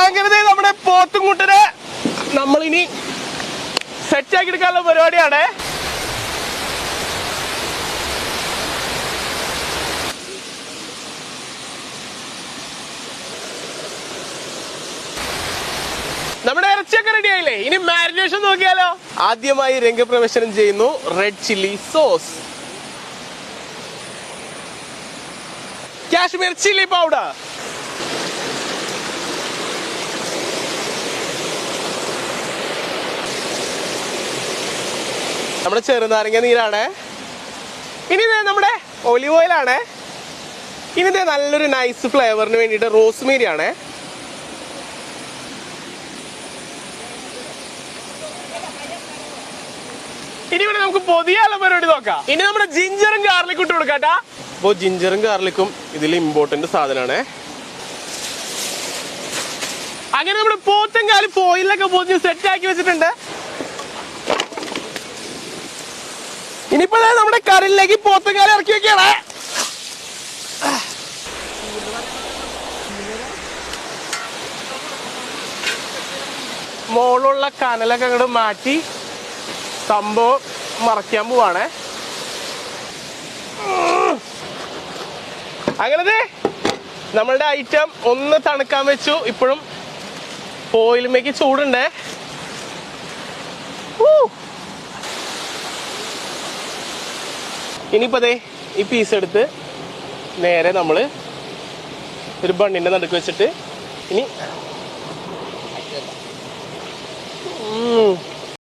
അങ്ങനെ നമ്മുടെ പോത്തുംകുട്ടനെ നമ്മളിനി സെറ്റ് ആക്കി എടുക്കാനുള്ള പരിപാടിയാണ്. നമ്മുടെ ഇറച്ചിയൊക്കെ റെഡി ആയില്ലേ? ഇനി മാരിനേഷൻ നോക്കിയാലോ? ആദ്യമായി രംഗപ്രവേശനം ചെയ്യുന്നു red chilli sauce Kashmir chilli powder നമ്മുടെ ചെറുനാരങ്ങ നീരാണ്. ഇനി ഇതേ നമ്മുടെ ഒലിവ് ഓയിലാണ് ഇനി ഇതേ നല്ലൊരു നൈസ് ഫ്ലേവറിന് വേണ്ടിയിട്ട് റോസ്മേരി ആണ്. ഇനി ഇവിടെ നമുക്ക് പൊതിയാല പരിപാടി നോക്കാം. ഇനി നമ്മുടെ ജിഞ്ചറും ഗാർലിക്കും ഇട്ട് കൊടുക്കാട്ടാ അപ്പോൾ ജിഞ്ചറും ഗാർലിക്കും ഇതിൽ ഇമ്പോർട്ടന്റ് സാധനമാണ് അങ്ങനെ നമ്മുടെ പോത്തും കാലി ഫോയിലൊക്കെ പൊതിഞ്ഞ് സെറ്റ് ആക്കി വെച്ചിട്ടുണ്ട്. ഇനിയിപ്പോ ദേ നമ്മുടെ കരലിലേക്ക് പോത്തും കാലി ഇറക്കി വെക്കാണ് മോളുള്ള കനലൊക്കെ അങ്ങോട്ട് മാറ്റി സംഭവം മറയ്ക്കാൻ പോവാണേ. അങ്ങനത്തെ നമ്മളുടെ ഐറ്റം ഒന്ന് തണുക്കാൻ വെച്ചു. ഇപ്പോഴും ഓയിലുമേക്ക് ചൂടുണ്ടേ. ഊ. ഇനിയിപ്പോ അതെ ഈ പീസ് എടുത്ത് നേരെ നമ്മൾ ഒരു ബണ്ണിന്റെ നടുക്ക് വെച്ചിട്ട് ഇനി